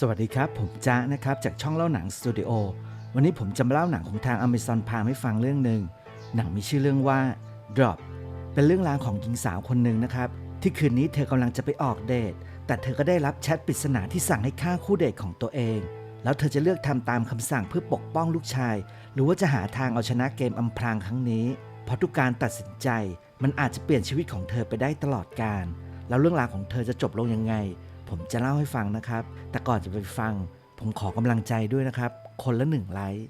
สวัสดีครับ ผมจ้านะครับ จากช่องเล่าหนังสตูดิโอวันนี้ผมจะมาเล่าหนังของทาง Amazon พาให้ฟังเรื่องหนึ่งหนังมีชื่อเรื่องว่า Drop เป็นเรื่องราวของหญิงสาวคนหนึ่งนะครับ ที่คืนนี้เธอกำลังจะไปออกเดท แต่เธอก็ได้รับแชทปริศนาที่สั่งให้ฆ่าคู่เดทของตัวเอง แล้วเธอจะเลือกทำตามคำสั่งเพื่อปกป้องลูกชาย หรือว่าจะหาทางเอาชนะเกมอำพรางครั้งนี้เพราะทุกการตัดสินใจ มันอาจจะเปลี่ยนชีวิตของเธอไปได้ตลอดกาลแล้วเรื่องราวของเธอจะจบลงยังไง ผมจะเล่าให้ฟังนะครับ แต่ก่อนจะไปฟัง ผมขอกำลังใจด้วยนะครับ คนละหนึ่งไลค์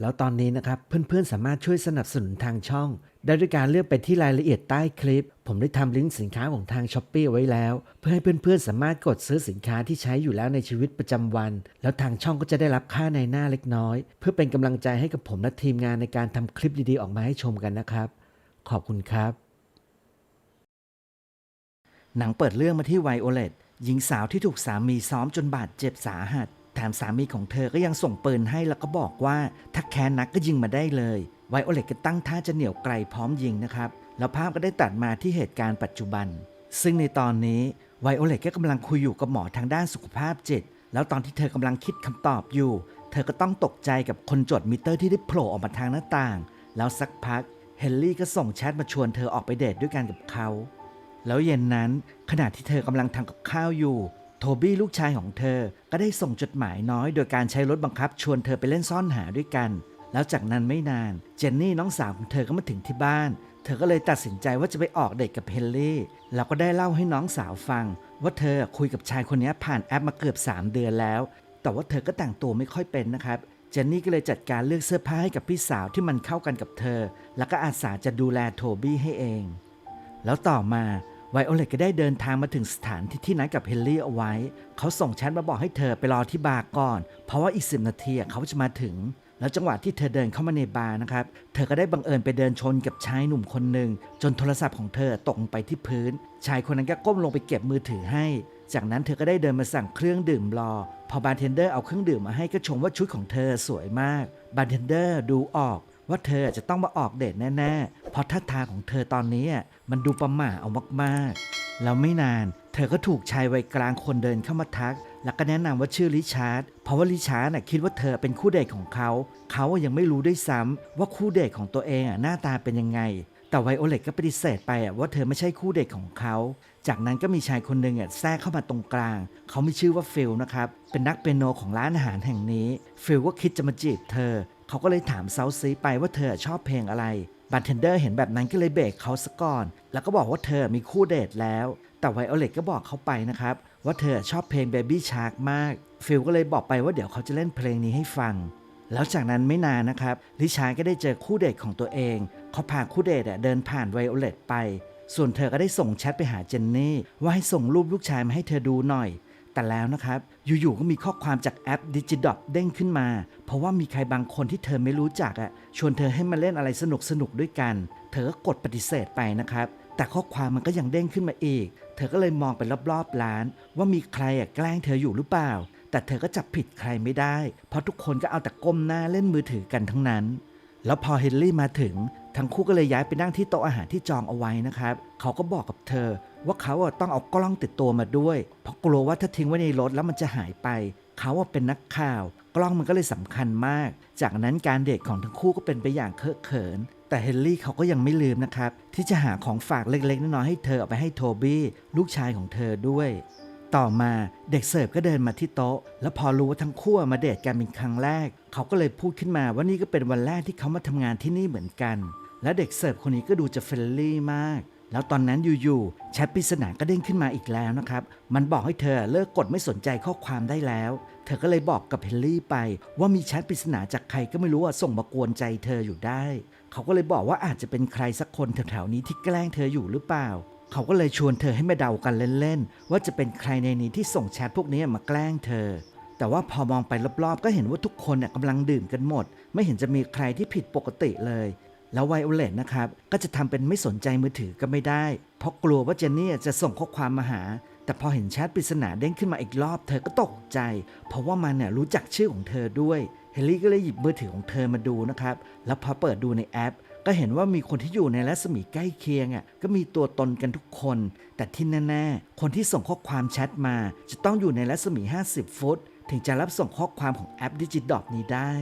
แล้วตอนนี้นะครับเพื่อนๆสามารถช่วยสนับสนุนทางช่อง ได้ด้วยการเลือกไปที่รายละเอียดใต้คลิป ผมได้ทำลิงก์สินค้าของทางช้อปปีไว้แล้ว เพื่อให้เพื่อนๆสามารถกดซื้อสินค้าที่ใช้อยู่แล้วในชีวิตประจำวัน แล้วทางช่องก็จะได้รับค่าในหน้าเล็กน้อย เพื่อเป็นกำลังใจให้กับผมและทีมงานในการทำคลิปดีๆออกมาให้ชมกันนะครับ ขอบคุณครับ หนังเปิดเรื่องมาที่ไวโอเลตหญิงสาวที่ถูกสามีซ้อมจนบาดเจ็บสาหัส แถมสามีของเธอก็ยังส่งปืนให้แล้วก็บอกว่า ถ้าแค้นนักก็ยิงมาได้เลย ไวโอเลตก็ตั้งท่าจะเหนี่ยวไกลพร้อมยิงนะครับ แล้วภาพก็ได้ตัดมาที่เหตุการณ์ปัจจุบัน ซึ่งในตอนนี้ไวโอเลตก็กำลังคุยอยู่กับหมอทางด้านสุขภาพจิต แล้วตอนที่เธอกำลังคิดคำตอบอยู่ เธอก็ต้องตกใจกับคนจดมิเตอร์ที่ได้โผล่ออกมาทางหน้าต่าง แล้วสักพักเฮนรี่ก็ส่งแชทมาชวนเธอออกไปเดทด้วยกันกับเขา แล้วเย็นนั้นขณะที่เธอกำลังทำกับข้าวอยู่ โทบี้ลูกชายของเธอก็ได้ส่งจดหมายน้อยโดยการใช้รถบังคับชวนเธอไปเล่นซ่อนหาด้วยกัน แล้วจากนั้นไม่นาน เจนนี่น้องสาวของเธอก็มาถึงที่บ้าน เธอก็เลยตัดสินใจว่าจะไปออกเดทกับเฮนรี่แล้วก็ได้เล่าให้น้องสาวฟัง ว่าเธอคุยกับชายคนนี้ผ่านแอปมาเกือบ 3 เดือนแล้ว แต่ว่าเธอก็แต่งตัวไม่ค่อยเป็นนะครับเจนนี่ก็เลยจัดการเลือกเสื้อผ้าให้กับพี่สาวที่มันเข้ากันกับเธอ แล้วก็อาสาจะดูแลโทบี้ให้เอง แล้วต่อมาไวโอเลตก็ได้เดินทางมาถึงสถานที่ที่นัดกับเฮนรี่เอาไว้ เขาส่งแชทมาบอกให้เธอไปรอที่บาร์ก่อน เพราะว่าอีกสิบนาทีเขาจะมาถึง แล้วจังหวะที่เธอเดินเข้ามาในบาร์นะครับ เธอก็ได้บังเอิญไปเดินชนกับชายหนุ่มคนหนึ่ง จนโทรศัพท์ของเธอตกลงไปที่พื้น ชายคนนั้นก็ก้มลงไปเก็บมือถือให้ จากนั้นเธอก็ได้เดินมาสั่งเครื่องดื่มรอ พอบาร์เทนเดอร์เอาเครื่องดื่มมาให้ก็ชมว่าชุดของเธอสวยมาก บาร์เทนเดอร์ดูออก ว่าเธอจะต้องมาออกเดทแน่ๆ เพราะท่าทางของเธอตอนนี้มันดูประหม่าเอามากๆ แล้วไม่นาน เธอก็ถูกชายวัยกลางคนเดินเข้ามาทัก แล้วก็แนะนำว่าชื่อริชาร์ด เพราะว่าริชาร์ดคิดว่าเธอเป็นคู่เดทของเขา เขายังไม่รู้ด้วยซ้ำว่าคู่เดทของตัวเองหน้าตาเป็นยังไง แต่ไวโอเลตก็ปฏิเสธไปว่าเธอไม่ใช่คู่เดทของเขา จากนั้นก็มีชายคนหนึ่งแทรกเข้ามาตรงกลาง เขามีชื่อว่าฟิลนะครับ เป็นนักเปียโนของร้านอาหารแห่งนี้ ฟิลก็คิดจะมาจีบเธอ เขาก็เลยถามเซาซีไปว่าเธอชอบเพลงอะไรบาร์เทนเดอร์เห็นแบบนั้นก็เลยเบรกเขาซะก่อน แล้วก็บอกว่าเธอมีคู่เดทแล้ว แต่ไวโอเลตก็บอกเขาไปนะครับ ว่าเธอชอบเพลง Baby Shark มาก ฟิลก็เลยบอกไปว่าเดี๋ยวเขาจะเล่นเพลงนี้ให้ฟัง แล้วจากนั้นไม่นานนะครับ ลิชาร์ก็ได้เจอคู่เดทของตัวเอง เขาพาคู่เดทเดินผ่านไวโอเลตไป ส่วนเธอก็ได้ส่งแชทไปหาเจนนี่ว่าให้ส่งรูปลูกชายมาให้เธอดูหน่อย แต่แล้วนะครับ อยู่ๆก็มีข้อความจากแอปดิจิดอทเด้งขึ้นมา เพราะว่ามีใครบางคนที่เธอไม่รู้จักอะชวนเธอให้มาเล่นอะไรสนุกๆด้วยกัน เธอก็กดปฏิเสธไปนะครับ แต่ข้อความมันก็ยังเด้งขึ้นมาอีก เธอก็เลยมองไปรอบๆร้าน ว่ามีใครอะแกล้งเธออยู่หรือเปล่า แต่เธอก็จับผิดใครไม่ได้ เพราะทุกคนก็เอาแต่ก้มหน้าเล่นมือถือกันทั้งนั้น แล้วพอเฮนรี่มาถึงทั้งคู่ก็เลยย้ายไปนั่งที่โต๊ะอาหารที่จองเอาไว้นะครับ เขาก็บอกกับเธอ ว่าเขาต้องเอากล้องติดตัวมาด้วย เพราะกลัวว่าถ้าทิ้งไว้ในรถแล้วมันจะหายไป เขาเป็นนักข่าว กล้องมันก็เลยสำคัญมาก จากนั้นการเดทของทั้งคู่ก็เป็นไปอย่างเคอะเขิน แต่เฮนรี่เขาก็ยังไม่ลืมนะครับ ที่จะหาของฝากเล็กๆน้อยๆให้เธอเอาไปให้โทบี้ลูกชายของเธอด้วยต่อมาเด็กเสิร์ฟก็เดินมาที่โต๊ะ แล้วพอรู้ว่าทั้งคู่มาเดทกันเป็นครั้งแรก เขาก็เลยพูดขึ้นมาว่านี่ก็เป็นวันแรกที่เขามาทำงานที่นี่เหมือนกัน และเด็กเสิร์ฟคนนี้ก็ดูจะเฟรนลี่มาก แล้วตอนนั้นอยู่ๆแชทปริศนาก็เด้งขึ้นมาอีกแล้วนะครับ มันบอกให้เธอเลิกกดไม่สนใจข้อความได้แล้ว เธอก็เลยบอกกับเฮนรี่ไป ว่ามีแชทปริศนาจากใครก็ไม่รู้ส่งมากวนใจเธออยู่ได้ เขาก็เลยบอกว่าอาจจะเป็นใครสักคนแถวๆนี้ที่แกล้งเธออยู่หรือเปล่า เขาก็เลยชวนเธอให้มาเดากันเล่นๆว่าจะเป็นใครในนี้ที่ส่งแชทพวกนี้มาแกล้งเธอแต่ว่าพอมองไปรอบๆ ก็เห็นว่าทุกคนเนี่ยกำลังดื่มกันหมด ไม่เห็นจะมีใครที่ผิดปกติเลย แล้วไวโอเลตนะครับก็จะทำเป็นไม่สนใจมือถือก็ไม่ได้ เพราะกลัวว่าเจนนี่จะส่งข้อความมาหา แต่พอเห็นแชทปริศนาเด้งขึ้นมาอีกรอบเธอก็ตกใจ เพราะว่ามันเนี่ยรู้จักชื่อของเธอด้วยเฮนรี่ก็เลยหยิบมือถือของเธอมาดูนะครับแล้วพอเปิดดูในแอป ก็เห็นว่ามีคนที่อยู่ในรัศมีใกล้เคียงอะก็มีตัวตนกันทุกคน แต่ที่แน่ๆคนที่ส่งข้อความแชทมา จะต้องอยู่ในรัศมี 50 ฟุต ถึงจะรับส่งข้อความของแอปดิจิดอ t นี้ได้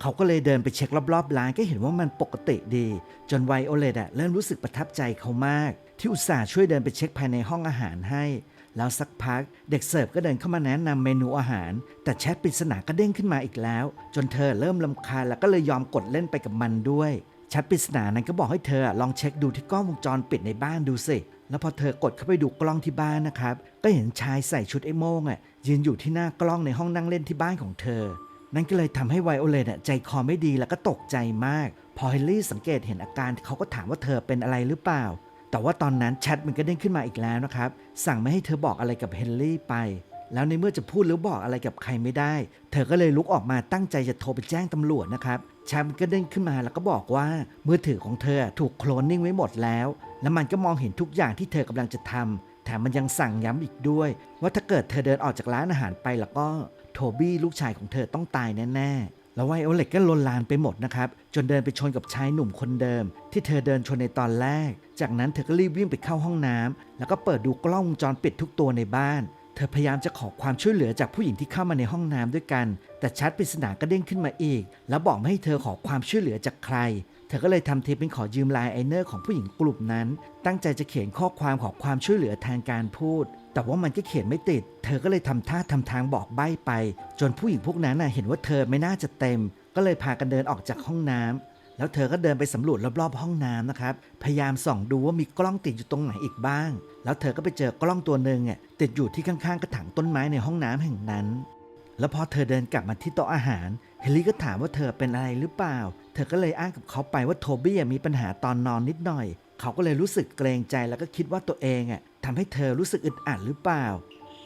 เขาก็เลยเดินไปเช็ครอบๆร้านก็เห็นว่ามันปกติดี จนไวโอเลตอะเริ่มรู้สึกประทับใจเขามาก ที่อุตส่าห์ช่วยเดินไปเช็คภายในห้องอาหารให้ แล้วสักพักเด็กเสิร์ฟก็เดินเข้ามาแนะนำเมนูอาหาร แต่แชทปริศนาก็เด้งขึ้นมาอีกแล้ว จนเธอเริ่มลำคาญแล้วก็เลยยอมกดเล่นไปกับมันด้วยแชทปริศนานั้นก็บอกให้เธอลองเช็คดูที่กล้องวงจรปิดในบ้านดูสิแล้วพอเธอกดเข้าไปดูกล้องที่บ้านนะครับ ก็เห็นชายใส่ชุดไอ้โม่งอะยืนอยู่ที่หน้ากล้องในห้องนั่งเล่นที่บ้านของเธอ นั่นก็เลยทำให้ไวโอเลตใจคอไม่ดีแล้วก็ตกใจมาก พอเฮนรี่สังเกตเห็นอาการเขาก็ถามว่าเธอเป็นอะไรหรือเปล่า แต่ว่าตอนนั้นแชทมันก็เด้งขึ้นมาอีกแล้วนะครับ สั่งไม่ให้เธอบอกอะไรกับเฮนรี่ไป แล้วในเมื่อจะพูดหรือบอกอะไรกับใครไม่ได้ เธอก็เลยลุกออกมาตั้งใจจะโทรไปแจ้งตำรวจนะครับแชทมันก็เด้งขึ้นมาแล้วก็บอกว่ามือถือของเธอถูกโคลนนิ่งไว้หมดแล้ว แล้วมันก็มองเห็นทุกอย่างที่เธอกำลังจะทำแถมมันยังสั่งย้ำอีกด้วย ว่าถ้าเกิดเธอเดินออกจากร้านอาหารไปแล้วก็ โทบี้ลูกชายของเธอต้องตายแน่ๆ แล้วไวโอเลตก็ลนลานไปหมดนะครับ จนเดินไปชนกับชายหนุ่มคนเดิม ที่เธอเดินชนในตอนแรก จากนั้นเธอก็รีบวิ่งไปเข้าห้องน้ำแล้วก็เปิดดูกล้องวงจรปิดทุกตัวในบ้าน เธอพยายามจะขอความช่วยเหลือจากผู้หญิงที่เข้ามาในห้องน้ำด้วยกัน แต่ชัดปริศนาก็เด้งขึ้นมาอีก แล้วบอกไม่ให้เธอขอความช่วยเหลือจากใครเธอก็เลยทำเทีเป็นขอยืมลายไอเนอร์ของผู้หญิงกลุ่มนั้น ตั้งใจจะเขียนข้อความขอความช่วยเหลือแทนการพูด แต่ว่ามันก็เขียนไม่ติด เธอก็เลยทำท่าทำทางบอกใบ้ไป จนผู้หญิงพวกนั้นน่ะเห็นว่าเธอไม่น่าจะเต็ม ก็เลยพากันเดินออกจากห้องน้ำแล้วเธอก็เดินไปสำรวจรอบๆห้องน้ำนะครับ พยายามส่องดูว่ามีกล้องติดอยู่ตรงไหนอีกบ้าง แล้วเธอก็ไปเจอกล้องตัวหนึ่งอะติดอยู่ที่ข้างๆกระถางต้นไม้ในห้องน้ำแห่งนั้น แล้วพอเธอเดินกลับมาที่โต๊ะอาหาร เฮลี่ก็ถามว่าเธอเป็นอะไรหรือเปล่า เธอก็เลยอ้างกับเขาไปว่าโทบี้มีปัญหาตอนนอนนิดหน่อยเขาก็เลยรู้สึกเกรงใจแล้วก็คิดว่าตัวเองอะ ทำให้เธอรู้สึกอึดอัดหรือเปล่า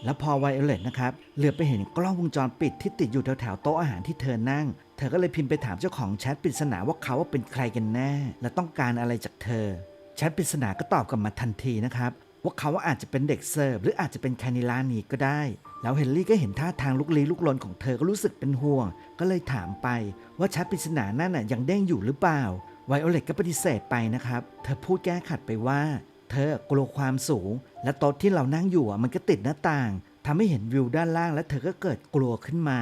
แล้วพอไวโอเลตนะครับเหลือไปเห็นกล้องวงจรปิดที่ติดอยู่แถวๆโต๊ะอาหารที่เธอนั่ง เธอก็เลยพิมพ์ไปถามเจ้าของแชทปริศนาว่าเขาว่าเป็นใครกันแน่ และต้องการอะไรจากเธอ แชทปริศนาก็ตอบกลับมาทันทีนะครับว่าเขาอาจจะเป็นเด็กเสิร์ฟหรืออาจจะเป็นแคนิลานีก็ได้ แล้วเฮนรี่ก็เห็นท่าทางลุกลี้ลุกลนของเธอก็รู้สึกเป็นห่วง ก็เลยถามไปว่าแชทปริศนานั่นน่ะยังเด้งอยู่หรือเปล่าไวโอเลตก็ปฏิเสธไปนะครับ เธอพูดแก้ขัดไปว่า เธอกลัวความสูง และโต๊ะที่เรานั่งอยู่มันก็ติดหน้าต่างทำให้เห็นวิวด้านล่างและเธอก็เกิดกลัวขึ้นมา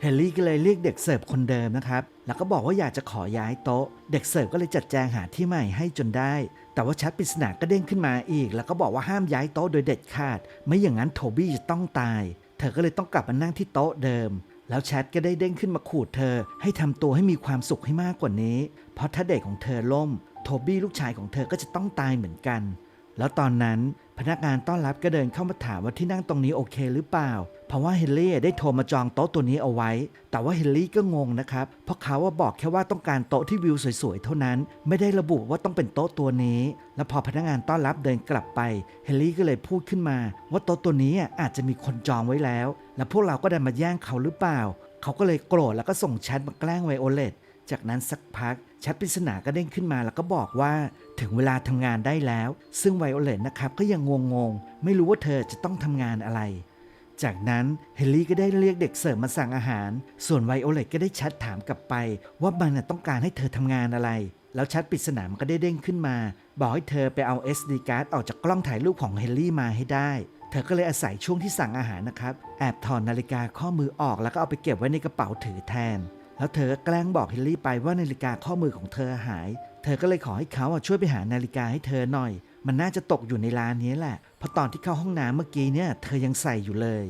เฮนรี่ก็เลยเรียกเด็กเสิร์ฟคนเดิมนะครับ แล้วก็บอกว่าอยากจะขอย้ายโต๊ะ เด็กเสิร์ฟก็เลยจัดแจงหาที่ใหม่ให้จนได้ แต่ว่าชัดปริศนาก็เด้งขึ้นมาอีก แล้วก็บอกว่าห้ามย้ายโต๊ะโดยเด็ดขาด ไม่อย่างนั้นโทบี้จะต้องตาย เธอก็เลยต้องกลับมานั่งที่โต๊ะเดิม แล้วแชทก็ได้เด้งขึ้นมาขูดเธอ ให้ทำตัวให้มีความสุขให้มากกว่านี้ เพราะถ้าเด็กของเธอล่ม โทบี้ลูกชายของเธอก็จะต้องตายเหมือนกัน แล้วตอนนั้นพนักงานต้อนรับก็เดินเข้ามาถามว่าที่นั่งตรงนี้โอเคหรือเปล่า เพราะว่าเฮนรี่ได้โทรมาจองโต๊ะตัวนี้เอาไว้ แต่ว่าเฮนรี่ก็งงนะครับ เพราะเขาว่าบอกแค่ว่าต้องการโต๊ะที่วิวสวยๆ เท่านั้น ไม่ได้ระบุว่าต้องเป็นโต๊ะตัวนี้ แล้วพอพนักงานต้อนรับเดินกลับไป เฮนรี่ก็เลยพูดขึ้นมา ว่าโต๊ะตัวนี้อาจจะมีคนจองไว้แล้ว แล้วพวกเราก็ได้มาแย่งเขาหรือเปล่า เขาก็เลยโกรธแล้วก็ส่งแชทมาแกล้งไวโอเลต จากนั้นสักพักแชทปริศนาก็เด้งขึ้นมาแล้วก็บอกว่าถึงเวลาทำงานได้แล้ว ซึ่งไวโอเลตนะครับก็ยังงงๆ ไม่รู้ว่าเธอจะต้องทำงานอะไร จากนั้นเฮนรี่ก็ได้เรียกเด็กเสิร์ฟมาสั่งอาหาร ส่วนไวโอเลตก็ได้แชทถามกลับไป ว่ามันต้องการให้เธอทำงานอะไร แล้วแชทปริศนามันก็ได้เด้งขึ้นมา บอกให้เธอไปเอา SD card ออกจากกล้องถ่ายรูปของเฮนรี่มาให้ได้เธอก็เลยอาศัยช่วงที่สั่งอาหารนะครับ แอบถอดนาฬิกาข้อมือออกแล้วก็เอาไปเก็บไว้ในกระเป๋าถือแทน แล้วเธอก็แกล้งบอกเฮนรี่ไปว่านาฬิกาข้อมือของเธอหาย เธอก็เลยขอให้เขาช่วยไปหานาฬิกาให้เธอหน่อย มันน่าจะตกอยู่ในร้านนี้แหละเพราะตอนที่เข้าห้องน้ำเมื่อกี้เนี่ยเธอยังใส่อยู่เลย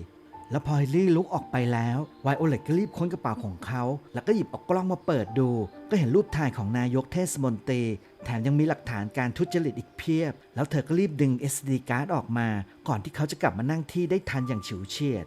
แล้วพอเฮนรี่ลุกออกไปแล้วไวโอเลตก็รีบค้นกระเป๋าของเขา แล้วก็หยิบเออกกล้องมาเปิดดู ก็เห็นรูปถ่ายของนายกเทศมนตรีแถมยังมีหลักฐานการทุจริตอีกเพียบ แล้วเธอก็รีบดึง SD card ออกมา ก่อนที่เขาจะกลับมานั่งที่ได้ทันอย่างฉิวเฉียด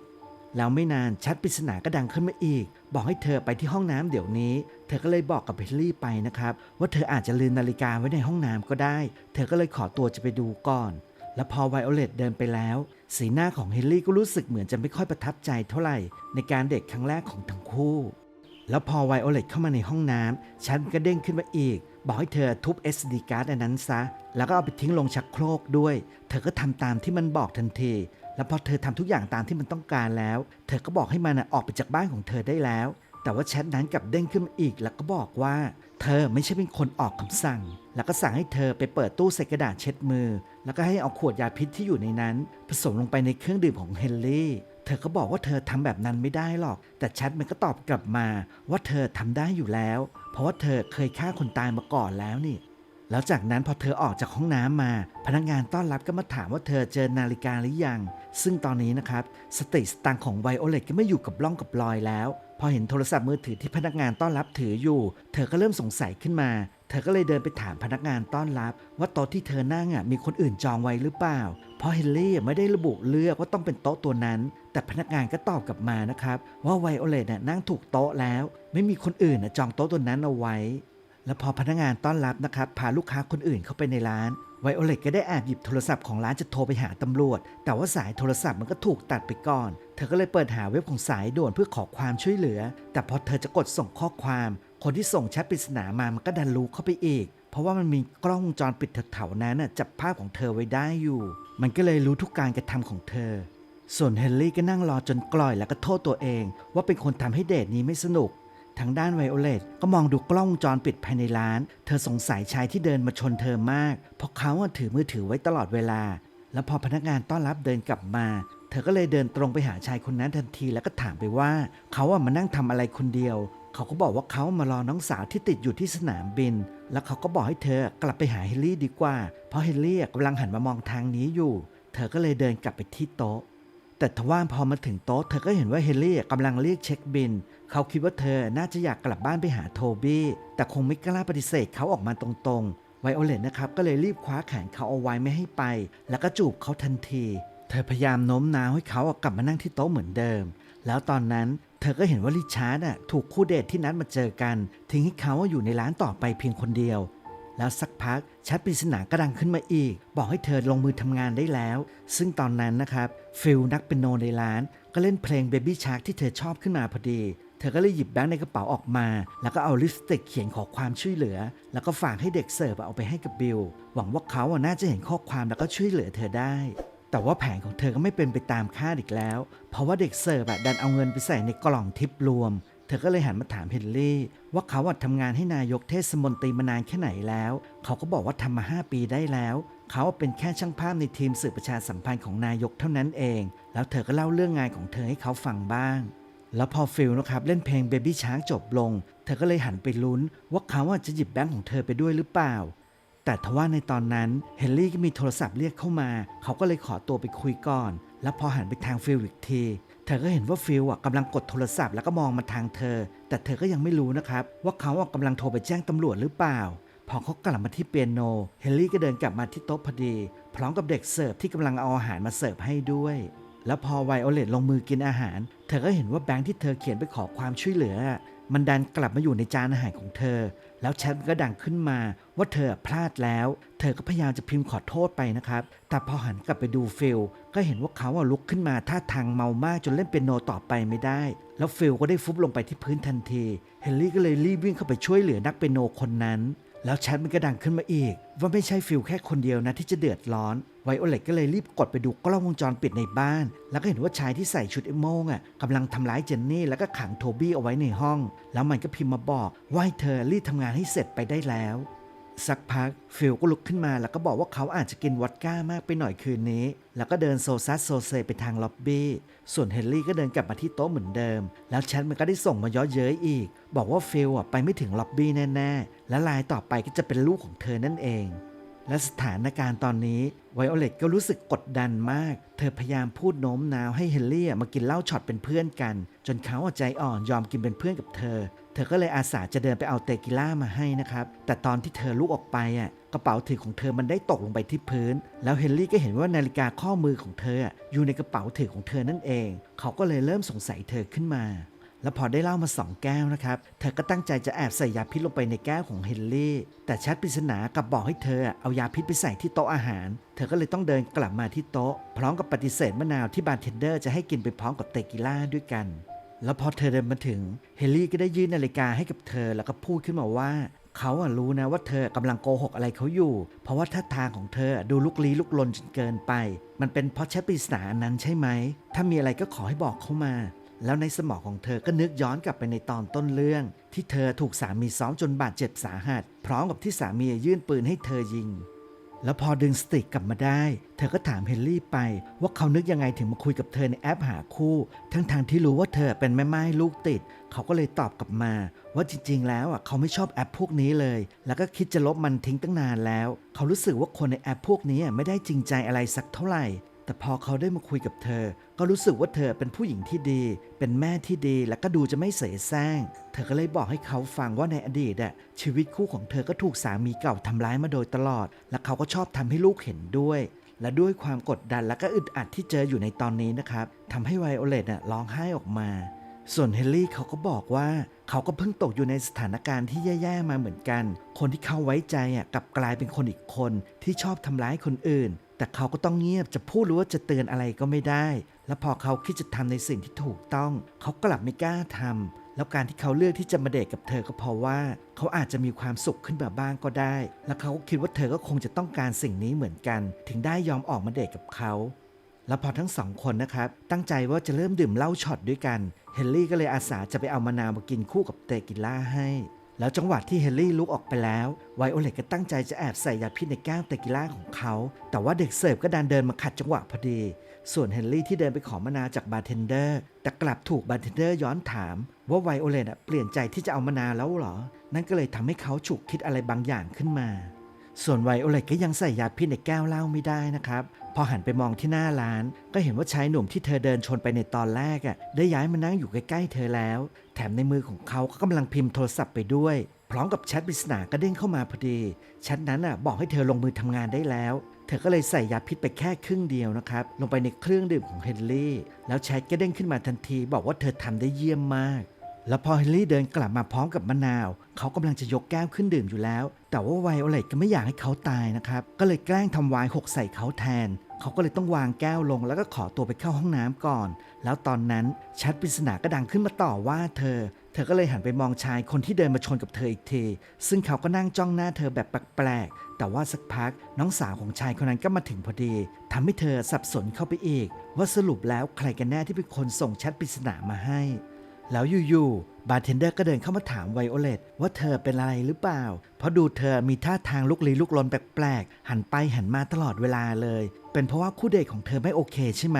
แล้วไม่นานชัดปริศนาก็ดังขึ้นมาอีก บอกให้เธอไปที่ห้องน้ำเดี๋ยวนี้ เธอก็เลยบอกกับเฮนรี่ไปนะครับ ว่าเธออาจจะลืมนาฬิกาไว้ในห้องน้ำก็ได้ เธอก็เลยขอตัวจะไปดูก่อน แล้วพอไวโอเลตเดินไปแล้ว สีหน้าของเฮนรี่ก็รู้สึกเหมือนจะไม่ค่อยประทับใจเท่าไหร่ ในการเด็กครั้งแรกของทั้งคู่ แล้วพอไวโอเลตเข้ามาในห้องน้ำฉันก็เด้งขึ้นมาอีก บอกให้เธอทุบ SD card อันนั้นซะ แล้วก็เอาไปทิ้งลงชักโครกด้วย เธอก็ทำตามที่มันบอกทันที แล้วพอเธอทำทุกอย่างตามที่มันต้องการแล้ว เธอก็บอกให้มันน่ะออกไปจากบ้านของเธอได้แล้ว แต่ว่าแชทนั้นกลับเด้งขึ้นมาอีก แล้วก็บอกว่า เธอไม่ใช่เป็นคนออกคำสั่ง แล้วก็สั่งให้เธอไปเปิดตู้ใส่กระดาษเช็ดมือ แล้วก็ให้เอาขวดยาพิษที่อยู่ในนั้น ผสมลงไปในเครื่องดื่มของเฮนรี่เธอก็บอกว่าเธอทำแบบนั้นไม่ได้หรอก แต่แชทมันก็ตอบกลับมาว่าเธอทำได้อยู่แล้ว เพราะว่าเธอเคยฆ่าคนตายมาก่อนแล้วนี่แล้วจากนั้นพอเธอออกจากห้องน้ำมา พนักงานต้อนรับก็มาถามว่าเธอเจอนาฬิกาหรือยัง ซึ่งตอนนี้นะครับสติสตังของไวโอเลตก็ไม่อยู่กับล่องกับรอยแล้ว พอเห็นโทรศัพท์มือถือที่พนักงานต้อนรับถืออยู่ เธอก็เริ่มสงสัยขึ้นมา เธอก็เลยเดินไปถามพนักงานต้อนรับ ว่าโต๊ะที่เธอนั่งอะมีคนอื่นจองไว้หรือเปล่า เพราะเฮนรี่ไม่ได้ระบุเลือกว่าต้องเป็นโต๊ะตัวนั้น แต่พนักงานก็ตอบกลับมานะครับว่าไวโอเลตน่ะนั่งถูกโต๊ะแล้ว ไม่มีคนอื่นจองโต๊ะตัวนั้นเอาไว้ แล้วพอพนักงานต้อนรับนะครับพาลูกค้าคนอื่นเข้าไปในร้านไวโอเลตก็ได้แอบหยิบโทรศัพท์ของร้านจะโทรไปหาตำรวจ แต่ว่าสายโทรศัพท์มันก็ถูกตัดไปก่อน เธอก็เลยเปิดหาเว็บของสายด่วนเพื่อขอความช่วยเหลือ แต่พอเธอจะกดส่งข้อความ คนที่ส่งแชทปริศนามามันก็ดันรู้เข้าไปอีก เพราะว่ามันมีกล้องวงจรปิดแถวๆนั้นนจับภาพของเธอไว้ได้อยู่ มันก็เลยรู้ทุกการกระทำของเธอ ส่วนเฮนรี่ก็นั่งรอจนกล่อยแล้วก็โทษตัวเอง ว่าเป็นคนทำให้เดทนี้ไม่สนุก ทางด้านไวโอเลตก็มองดูกล้องวงจรปิดภายในร้าน เธอสงสัยชายที่เดินมาชนเธอมาก เพราะเขาถือมือถือไว้ตลอดเวลา แล้วพอพนักงานต้อนรับเดินกลับมา เธอก็เลยเดินตรงไปหาชายคนนั้นทันทีแล้วก็ถามไปว่า เขาอะมานั่งทำอะไรคนเดียว เขาก็บอกว่าเขามารอน้องสาวที่ติดอยู่ที่สนามบิน แล้วเขาก็บอกให้เธอกลับไปหาเฮนรี่ดีกว่า เพราะเฮนรี่กำลังหันมามองทางนี้อยู่ เธอก็เลยเดินกลับไปที่โต๊ะ แต่ทว่าพอมาถึงโต๊ะเธอก็เห็นว่าเฮนรี่กำลังเรียกเช็คบิน เขาคิดว่าเธอน่าจะอยากกลับบ้านไปหาโทบี้ แต่คงไม่กล้าปฏิเสธเขาออกมาตรงๆ ไวโอเลตนะครับก็เลยรีบคว้าแขนเขาเอาไว้ไม่ให้ไป แล้วก็จูบเขาทันที เธอพยายามโน้มน้าวให้เขากลับมานั่งที่โต๊ะเหมือนเดิม แล้วตอนนั้นเธอก็เห็นว่าริชาร์ดถูกคู่เดทที่นัดมาเจอกัน ทิ้งให้เขาอยู่ในร้านต่อไปเพียงคนเดียว แล้วสักพักแชทปริศนาก็ดังขึ้นมาอีก บอกให้เธอลงมือทำงานได้แล้ว ซึ่งตอนนั้นนะครับ ฟิลนักเป็นโนในร้าน ก็เล่นเพลง Baby Shark ที่เธอชอบขึ้นมาพอดี เธอก็เลยหยิบแบงค์ในกระเป๋าออกมา แล้วก็เอาลิปสติกเขียนขอความช่วยเหลือ แล้วก็ฝากให้เด็กเสิร์ฟเอาไปให้กับบิล หวังว่าเขาอะน่าจะเห็นข้อความแล้วก็ช่วยเหลือเธอได้แต่ว่าแผนของเธอก็ไม่เป็นไปตามคาดอีกแล้ว เพราะว่าเด็กเสิร์ฟดันเอาเงินไปใส่ในกล่องทิปรวม เธอก็เลยหันมาถามเฮนรี่ว่าเขาทำงานให้นายกเทศมนตรีมานานแค่ไหนแล้ว เขาก็บอกว่าทำมา 5 ปีได้แล้ว เขาเป็นแค่ช่างภาพในทีมสื่อประชาสัมพันธ์ของนายกเท่านั้นเอง แล้วเธอก็เล่าเรื่องงานของเธอให้เขาฟังบ้าง แล้วพอฟิลนะครับเล่นเพลง Baby Shark จบลง เธอก็เลยหันไปลุ้น ว่าเขาจะหยิบแบงค์ของเธอไปด้วยหรือเปล่า แต่ทว่าในตอนนั้นเฮนรี่ก็มีโทรศัพท์เรียกเข้ามา เขาก็เลยขอตัวไปคุยก่อน แล้วพอหันไปทางฟิลอีกที เธอก็เห็นว่าฟิลอะกำลังกดโทรศัพท์แล้วก็มองมาทางเธอ แต่เธอก็ยังไม่รู้นะครับ ว่าเขาอะกำลังโทรไปแจ้งตำรวจหรือเปล่า พอเขากลับมาที่เปียโน เฮนรี่ก็เดินกลับมาที่โต๊ะพอดี พร้อมกับเด็กเสิร์ฟที่กำลังเอาอาหารมาเสิร์ฟให้ด้วย แล้วพอไวโอเลตลงมือกินอาหาร เธอก็เห็นว่าแบงค์ที่เธอเขียนไปขอความช่วยเหลือ มันดันกลับมาอยู่ในจานอาหารของเธอ แล้วแชทก็ดังขึ้นมาว่าเธอพลาดแล้ว เธอก็พยายามจะพิมพ์ขอโทษไปนะครับ แต่พอหันกลับไปดูฟิลก็เห็นว่าเขาอะลุกขึ้นมาท่าทางเมามากจนเล่นเป็นโนต่อไปไม่ได้ แล้วฟิลก็ได้ฟุบลงไปที่พื้นทันที เฮนรี่ก็เลยรีบวิ่งเข้าไปช่วยเหลือนักเป็นโนคนนั้น แล้วแชทมันก็ดังขึ้นมาอีก ว่าไม่ใช่ฟิลแค่คนเดียวนะที่จะเดือดร้อน ไวโอเลตก็เลยรีบกดไปดูกล้องวงจรปิดในบ้าน แล้วก็เห็นว่าชายที่ใส่ชุดเอโมงอะกำลังทำร้ายเจนนี่แล้วก็ขังโทบี้เอาไว้ในห้อง แล้วมันก็พิมพ์มาบอกว่าให้เธอรีบทำงานให้เสร็จไปได้แล้ว สักพักฟิลก็ลุกขึ้นมาแล้วก็บอกว่าเขาอาจจะกินวอดก้ามากไปหน่อยคืนนี้ แล้วก็เดินโซซัสโซเซไปทางล็อบบี้ส่วนเฮนรี่ก็เดินกลับมาที่โต๊ะเหมือนเดิม แล้วแชทมันก็ได้ส่งมาย้อเย้ยอีก บอกว่าฟิลอะไปไม่ถึงล็อบบี้แน่ๆและลายต่อไปก็จะเป็นลูกของเธอนั่นเอง และสถานการณ์ตอนนี้ไวโอเลตก็รู้สึกกดดันมาก เธอพยายามพูดโน้มน้าวให้เฮนรี่อะมากินเหล้าช็อตเป็นเพื่อนกัน จนเขาใจอ่อนยอมกินเป็นเพื่อนกับเธอ เธอก็เลยอาสาจะเดินไปเอาเตกิล่ามาให้นะครับ แต่ตอนที่เธอลุกออกไปอะกระเป๋าถือของเธอมันได้ตกลงไปที่พื้น แล้วเฮนรี่ก็เห็นว่านาฬิกาข้อมือของเธออะอยู่ในกระเป๋าถือของเธอนั่นเอง เขาก็เลยเริ่มสงสัยเธอขึ้นมา แล้วพอได้เหล้ามาสองแก้วนะครับ เธอก็ตั้งใจจะแอบใส่ยาพิษลงไปในแก้วของเฮนรี่ แต่แชทปริศนากลับบอกให้เธอเอายาพิษไปใส่ที่โต๊ะอาหาร เธอก็เลยต้องเดินกลับมาที่โต๊ะ พร้อมกับปฏิเสธมะนาวที่บาร์เทนเดอร์จะให้กินไปพร้อมกับเตกิล่าด้วยกัน แล้วพอเธอเดินมาถึง เฮนรี่ก็ได้ยื่นนาฬิกาให้กับเธอแล้วก็พูดขึ้นมาว่าเขาอะรู้นะว่าเธอกำลังโกหกอะไรเขาอยู่ เพราะว่าท่าทางของเธอดูลุกลี้ลุกลนจนเกินไป มันเป็นเพราะแชทปริศนานนั้นใช่ไหม ถ้ามีอะไรก็ขอให้บอกเขามา แล้วในสมองของเธอก็นึกย้อนกลับไปในตอนต้นเรื่อง ที่เธอถูกสามีซ้อมจนบาดเจ็บสาหัส พร้อมกับที่สามียื่นปืนให้เธอยิง แล้วพอดึงสติกลับมาได้ เธอก็ถามเฮนรี่ไป ว่าเขานึกยังไงถึงมาคุยกับเธอในแอปหาคู่ ทั้งทางที่รู้ว่าเธอเป็นแม่ไม้ลูกติด เขาก็เลยตอบกลับมา ว่าจริงๆ แล้วอะเขาไม่ชอบแอปพวกนี้เลย แล้วก็คิดจะลบมันทิ้งตั้งนานแล้ว เขารู้สึกว่าคนในแอปพวกนี้ไม่ได้จริงใจอะไรสักเท่าไหร่ แต่พอเขาได้มาคุยกับเธอ ก็รู้สึกว่าเธอเป็นผู้หญิงที่ดี เป็นแม่ที่ดี และก็ดูจะไม่เสแสร้ง เธอก็เลยบอกให้เขาฟังว่าในอดีตอะชีวิตคู่ของเธอก็ถูกสามีเก่าทำร้ายมาโดยตลอด และเขาก็ชอบทำให้ลูกเห็นด้วย และด้วยความกดดันและก็อึดอัดที่เจออยู่ในตอนนี้นะครับทำให้ไวโอเลตอะร้องไห้ออกมา ส่วนเฮนรี่เขาก็บอกว่าเขาก็เพิ่งตกอยู่ในสถานการณ์ที่แย่ๆมาเหมือนกัน คนที่เขาไว้ใจอะกลับกลายเป็นคนอีกคนที่ชอบทำร้ายคนอื่น แต่เขาก็ต้องเงียบจะพูดหรือว่าจะเตือนอะไรก็ไม่ได้ และพอเขาคิดจะทำในสิ่งที่ถูกต้อง เขากลับไม่กล้าทำแล้วการที่เขาเลือกที่จะมาเดทกับเธอก็เพราะว่า เขาอาจจะมีความสุขขึ้นมาบ้างก็ได้ และเขาก็คิดว่าเธอก็คงจะต้องการสิ่งนี้เหมือนกัน ถึงได้ยอมออกมาเดทกับเขา แล้วพอทั้งสองคนนะครับ ตั้งใจว่าจะเริ่มดื่มเหล้าช็อตด้วยกัน เฮนรี่ก็เลยอาสาจะไปเอามะนาวมากินคู่กับเตกิล่าให้ แล้วจังหวะที่เฮนรี่ลุกออกไปแล้วไวโอเลตก็ตั้งใจจะแอบใส่ยาพิษในแก้วเตกิล่าของเขา แต่ว่าเด็กเสิร์ฟก็ดันเดินมาขัดจังหวะพอดี ส่วนเฮนรี่ที่เดินไปขอมะนาวจากบาร์เทนเดอร์ แต่กลับถูกบาร์เทนเดอร์ย้อนถามว่าไวโอเลตเปลี่ยนใจที่จะเอามะนาวแล้วเหรอ นั่นก็เลยทำให้เขาฉุกคิดอะไรบางอย่างขึ้นมา ส่วนไวโอเลตก็ยังใส่ยาพิษในแก้วเหล้าไม่ได้นะครับ พอหันไปมองที่หน้าร้าน ก็เห็นว่าชายหนุ่มที่เธอเดินชนไปในตอนแรกอะได้ย้ายมานั่งอยู่ใกล้ๆเธอแล้ว แถมในมือของเขาก็กำลังพิมพ์โทรศัพท์ไปด้วย พร้อมกับแชทปริศนาก็เด้งเข้ามาพอดีแชทนั้นอะบอกให้เธอลงมือทำงานได้แล้วเธอก็เลยใส่ยาพิษไปแค่ครึ่งเดียวนะครับ ลงไปในเครื่องดื่มของเฮนรี่ แล้วแชทก็เด้งขึ้นมาทันที บอกว่าเธอทำได้เยี่ยมมาก แล้วพอเฮนรี่เดินกลับมาพร้อมกับมะนาว เขากำลังจะยกแก้วขึ้นดื่มอยู่แล้ว แต่ว่าไวโอเลตก็ไม่อยากให้เขาตายนะครับ ก็เลยแกล้งทำไวน์หกใส่เขาแทน เขาก็เลยต้องวางแก้วลงแล้วก็ขอตัวไปเข้าห้องน้ำก่อน แล้วตอนนั้นแชทปริศนาก็ดังขึ้นมาต่อว่าเธอ เธอก็เลยหันไปมองชายคนที่เดินมาชนกับเธออีกที ซึ่งเขาก็นั่งจ้องหน้าเธอแบบแปลกๆ แต่ว่าสักพักน้องสาวของชายคนนั้นก็มาถึงพอดีทำให้เธอสับสนเข้าไปอีก ว่าสรุปแล้วใครกันแน่ที่เป็นคนส่งแชทปริศนามาให้ แล้วอยู่ๆบาร์เทนเดอร์ก็เดินเข้ามาถามไวโอเลตว่าเธอเป็นอะไรหรือเปล่า เพราะดูเธอมีท่าทางลุกลี้ลุกลนแปลกๆ หันไปหันมาตลอดเวลาเลย เป็นเพราะว่าคู่เดทของเธอไม่โอเคใช่ไหม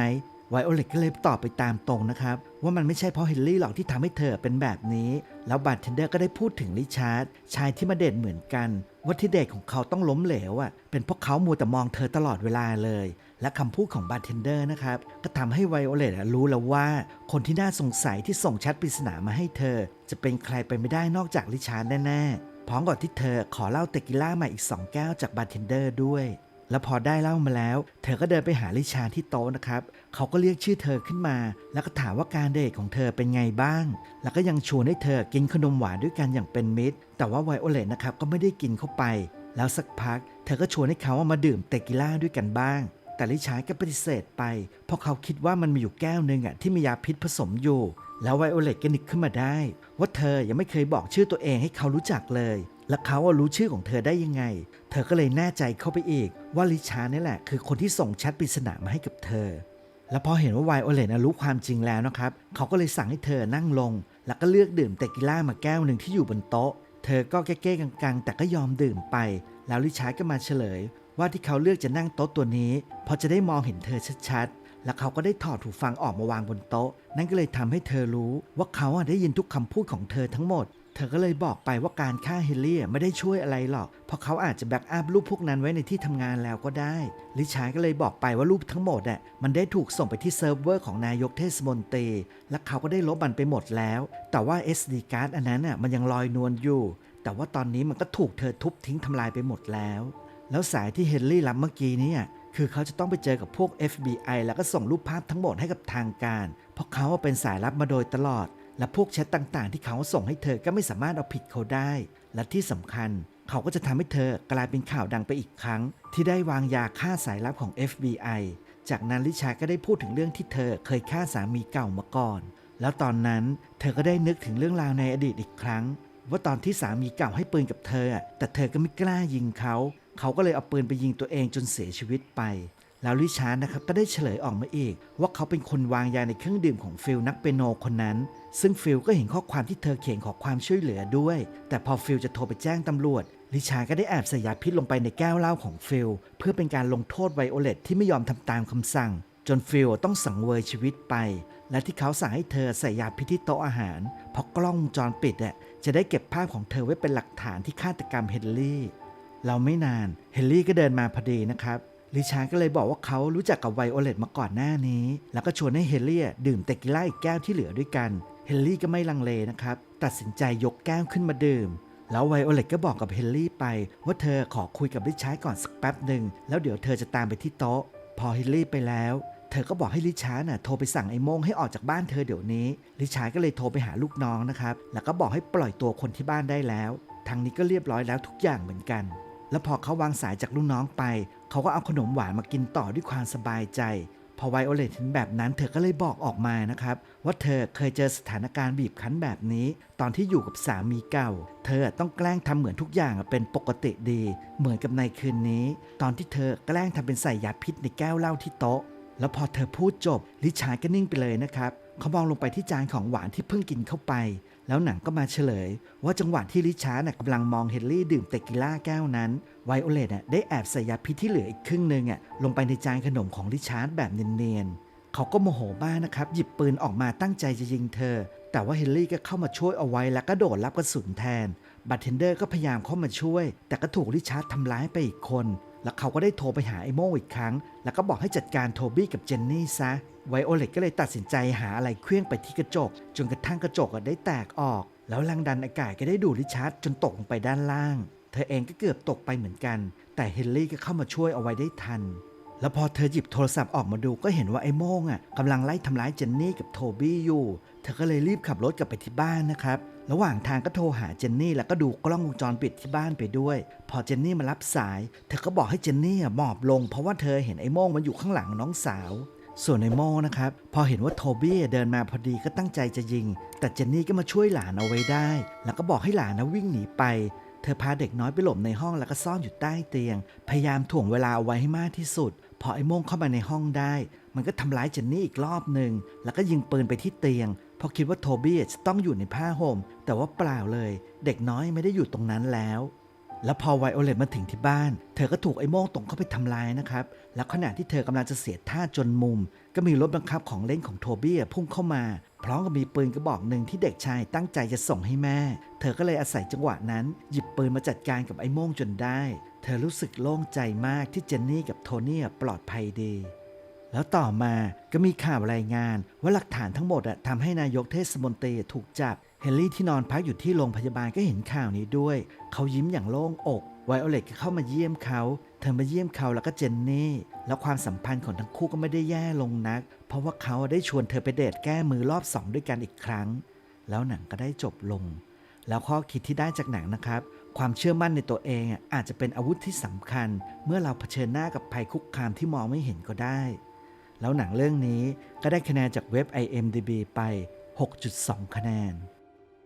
ไวโอเลตก็เลยตอบไปตามตรงนะครับ ว่ามันไม่ใช่เพราะเฮนรี่หรอกที่ทำให้เธอเป็นแบบนี้ แล้วบาร์เทนเดอร์ก็ได้พูดถึงริชาร์ดชายที่มาเดทเหมือนกัน ว่าที่เดทของเขาต้องล้มเหลวอะเป็นเพราะเขามัวแต่มองเธอตลอดเวลาเลย และคำพูดของบาร์เทนเดอร์นะครับก็ทำให้ไวโอเลตรู้แล้วว่า คนที่น่าสงสัยที่ส่งแชทปริศนามาให้เธอ จะเป็นใครไปไม่ได้นอกจากลิชาร์ดแน่ๆพร้อมกับที่เธอขอเหล้าเตกิล่ามาอีก2แก้วจากบาร์เทนเดอร์ด้วย แล้วพอได้เหล้ามาแล้ว เธอก็เดินไปหาริชาร์ที่โต๊ะนะครับ เขาก็เรียกชื่อเธอขึ้นมา แล้วก็ถามว่าการเดทของเธอเป็นไงบ้าง แล้วก็ยังชวนให้เธอกินขนมหวานด้วยกันอย่างเป็นมิตร แต่ว่าไวโอเลตนะครับก็ไม่ได้กินเข้าไป แล้วสักพัก เธอก็ชวนให้เขาว่ามาดื่มเตกิล่าด้วยกันบ้าง แต่ลิชาร์ก็ปฏิเสธไป เพราะเขาคิดว่ามันมีอยู่แก้วหนึ่งอะที่มียาพิษผสมอยู่ แล้วไวโอเลตก็นึกขึ้นมาได้ ว่าเธอยังไม่เคยบอกชื่อตัวเองให้เขารู้จักเลย และเขาอะรู้ชื่อของเธอได้ยังไง เธอก็เลยแน่ใจเข้าไปอีก ว่าลิชานี่แหละ คือคนที่ส่งแชทปริศนามาให้กับเธอ แล้วพอเห็นว่าไวโอเลตรู้ความจริงแล้วนะครับ เขาก็เลยสั่งให้เธอนั่งลง แล้วก็เลือกดื่มเตกิล่ามาแก้วหนึ่งที่อยู่บนโต๊ะ เธอก็แก้ๆกังๆ แต่ก็ยอมดื่มไป แล้วลิชาก็มาเฉลย ว่าที่เขาเลือกจะนั่งโต๊ะตัวนี้เพราะจะได้มองเห็นเธอชัดๆ แล้วเขาก็ได้ถอดหูฟังออกมาวางบนโต๊ะ นั่นก็เลยทำให้เธอรู้ว่าเขาได้ยินทุกคำพูดของเธอทั้งหมด เธอก็เลยบอกไปว่าการฆ่าเฮนรี่อะไม่ได้ช่วยอะไรหรอก เพราะเขาอาจจะแบ็กอัพรูปพวกนั้นไว้ในที่ทำงานแล้วก็ได้ ลิชาร์ก็เลยบอกไปว่ารูปทั้งหมดอะมันได้ถูกส่งไปที่เซิร์ฟเวอร์ของนายกเทศมนตรี และเขาก็ได้ลบมันไปหมดแล้ว แต่ว่า SD card อันนั้นอะมันยังลอยนวลอยู่ แต่ว่าตอนนี้มันก็ถูกเธอทุบทิ้งทำลายไปหมดแล้ว แล้วสายที่เฮนรี่รับเมื่อกี้นี่ คือเขาจะต้องไปเจอกับพวก FBI แล้วก็ส่งรูปภาพทั้งหมดให้กับทางการ เพราะเขาเป็นสายลับมาโดยตลอด และพวกแชทต่างๆ ที่เขาส่งให้เธอก็ไม่สามารถเอาผิดเขาได้ และที่สำคัญ เขาก็จะทำให้เธอกลายเป็นข่าวดังไปอีกครั้ง ที่ได้วางยาฆ่าสายลับของ FBI จากนั้นลิชาก็ได้พูดถึงเรื่องที่เธอเคยฆ่าสามีเก่ามาก่อน แล้วตอนนั้นเธอก็ได้นึกถึงเรื่องราวในอดีตอีกครั้ง ว่าตอนที่สามีเก่าให้ปืนกับเธอ แต่เธอก็ไม่กล้ายิงเขา เขาก็เลยเอาปืนไปยิงตัวเองจนเสียชีวิตไป แล้วริชาร์ดนะครับก็ได้เฉลยออกมาอีก ว่าเขาเป็นคนวางยาในเครื่องดื่มของฟิลนักเปียโนคนนั้น ซึ่งฟิลก็เห็นข้อความที่เธอเขียนขอความช่วยเหลือด้วย แต่พอฟิลจะโทรไปแจ้งตำรวจริชาก็ได้แอบใส่ยาพิษลงไปในแก้วเหล้าของฟิลเพื่อเป็นการลงโทษไวโอเลตที่ไม่ยอมทำตามคำสั่ง จนฟิลต้องสังเวยชีวิตไป และที่เขาสั่งให้เธอใส่ยาพิษที่โต๊ะอาหาร เพราะกล้องวงจรปิดอะจะได้เก็บภาพของเธอไว้เป็นหลักฐานที่ฆาตกรรมเฮนรี่ เราไม่นานเฮนรี่ก็เดินมาพอดีนะครับริชาร์ดก็เลยบอกว่าเขารู้จักกับไวโอเลตมาก่อนหน้านี้ แล้วก็ชวนให้เฮนรี่ดื่มเตกิล่าอีกแก้วที่เหลือด้วยกันเฮนรี่ก็ไม่ลังเลนะครับ ตัดสินใจยกแก้วขึ้นมาดื่ม แล้วไวโอเลตก็บอกกับเฮนรี่ไปว่าเธอขอคุยกับริชาร์ดก่อนสักแป๊บหนึ่งแล้วเดี๋ยวเธอจะตามไปที่โต๊ะ พอเฮนรี่ไปแล้วเธอก็บอกให้ริชาร์ดน่ะโทรไปสั่งไอ้โมงให้ออกจากบ้านเธอเดี๋ยวนี้ริชาร์ดก็เลยโทรไปหาลูกน้องนะครับ แล้วก็บอกให้ปล่อยตัวคนที่บ้านได้แล้ว ทางนี้ก็เรียบร้อยแล้วทุกอย่างเหมือนกัน แล้วพอเขาวางสายจากลูกน้องไป เขาก็เอาขนมหวานมากินต่อด้วยความสบายใจ พอไวโอเลตเห็นแบบนั้น เธอก็เลยบอกออกมานะครับ ว่าเธอเคยเจอสถานการณ์บีบคั้นแบบนี้ ตอนที่อยู่กับสามีเก่า เธอต้องแกล้งทำเหมือนทุกอย่างเป็นปกติดี เหมือนกับในคืนนี้ ตอนที่เธอแกล้งทำเป็นใส่ยาพิษในแก้วเหล้าที่โต๊ะ แล้วพอเธอพูดจบลิชาร์ดก็นิ่งไปเลยนะครับเขามองลงไปที่จานของหวานที่เพิ่งกินเข้าไป แล้วหนังก็มาเฉลย ว่าจังหวะที่ลิชาร์ดน่ะกำลังมองเฮนรี่ดื่มเตกิล่าแก้วนั้น ไวโอเลตได้แอบใส่ยาพิษที่เหลืออีกครึ่งหนึ่งลงไปในจานขนมของลิชาร์ดแบบเนียนๆเขาก็โมโหมานะครับ หยิบปืนออกมาตั้งใจจะยิงเธอ แต่ว่าเฮนรี่ก็เข้ามาช่วยเอาไว้แล้วก็โดดรับกระสุนแทนบัตเทนเดอร์ก็พยายามเข้ามาช่วย แต่ก็ถูกลิชาร์ดทำร้ายไปอีกคน แล้วเขาก็ได้โทรไปหาไอโม่งอีกครั้ง แล้วก็บอกให้จัดการโทบี้กับเจนนี่ซะ ไวโอเลตก็เลยตัดสินใจหาอะไรเคลื่องไปที่กระจก จนกระทั่งกระจกอะได้แตกออก แล้วแรงดันอากาศก็ได้ดูดริชาร์ดจนตกลงไปด้านล่าง เธอเองก็เกือบตกไปเหมือนกัน แต่เฮนรี่ก็เข้ามาช่วยเอาไว้ได้ทัน แล้วพอเธอหยิบโทรศัพท์ออกมาดูก็เห็นว่าไอ้โม่งอะกำลังไล่ทำร้ายเจนนี่กับโทบี้อยู่ เธอก็เลยรีบขับรถกลับไปที่บ้านนะครับ ระหว่างทางก็โทรหาเจนนี่แล้วก็ดูกล้องวงจรปิดที่บ้านไปด้วย พอเจนนี่มารับสาย เธอก็บอกให้เจนนี่หมอบลง เพราะว่าเธอเห็นไอ้โม่งมันอยู่ข้างหลังน้องสาว ส่วนไอ้โม่งนะครับ พอเห็นว่าโทบี้เดินมาพอดีก็ตั้งใจจะยิง แต่เจนนี่ก็มาช่วยหลานเอาไว้ได้ แล้วก็บอกให้หลานนะวิ่งหนีไป เธอพาเด็กน้อยไปหลบในห้องแล้วก็ซ่อนอยู่ใต้เตียง พยายามถ่วงเวลาเอาไว้ให้มากที่สุดพอไอ้โม่งเข้ามาในห้องได้ มันก็ทำร้ายเจนนี่อีกรอบหนึ่งแล้วก็ยิงปืนไปที่เตียงพราะคิดว่าโทบี้จะต้องอยู่ในผ้าห่ม แต่ว่าเปล่าเลย เด็กน้อยไม่ได้อยู่ตรงนั้นแล้ว แล้วพอไวโอเลตมาถึงที่บ้าน เธอก็ถูกไอ้โม่งตรงเข้าไปทำลายนะครับ แล้วขณะที่เธอกำลังจะเสียท่าจนมุม ก็มีรถบังคับของเล่นของโทบี้พุ่งเข้ามา พร้อมกับมีปืนกระบอกหนึ่งที่เด็กชายตั้งใจจะส่งให้แม่ เธอก็เลยอาศัยจังหวะนั้น หยิบปืนมาจัดการกับไอ้โม่งจนได้ เธอรู้สึกโล่งใจมากที่เจนนี่กับโทนี่ปลอดภัยดีแล้วต่อมาก็มีข่าวรายงานว่าหลักฐานทั้งหมดทำให้นายกเทศมนตรีถูกจับ เฮนรี่ที่นอนพักอยู่ที่โรงพยาบาลก็เห็นข่าวนี้ด้วย เขายิ้มอย่างโล่งอก ไวโอเลตก็เข้ามาเยี่ยมเขา เธอมาเยี่ยมเขาแล้วก็เจนนี่ แล้วความสัมพันธ์ของทั้งคู่ก็ไม่ได้แย่ลงนัก เพราะว่าเขาได้ชวนเธอไปเดทแก้มือรอบสองด้วยกันอีกครั้ง แล้วหนังก็ได้จบลง แล้วข้อคิดที่ได้จากหนังนะครับ ความเชื่อมั่นในตัวเองอาจจะเป็นอาวุธที่สำคัญ เมื่อเราเผชิญหน้ากับภัยคุกคามที่มองไม่เห็นก็ได้ แล้วหนังเรื่องนี้ก็ได้คะแนนจากเว็บ IMDB ไป 6.2 คะแนน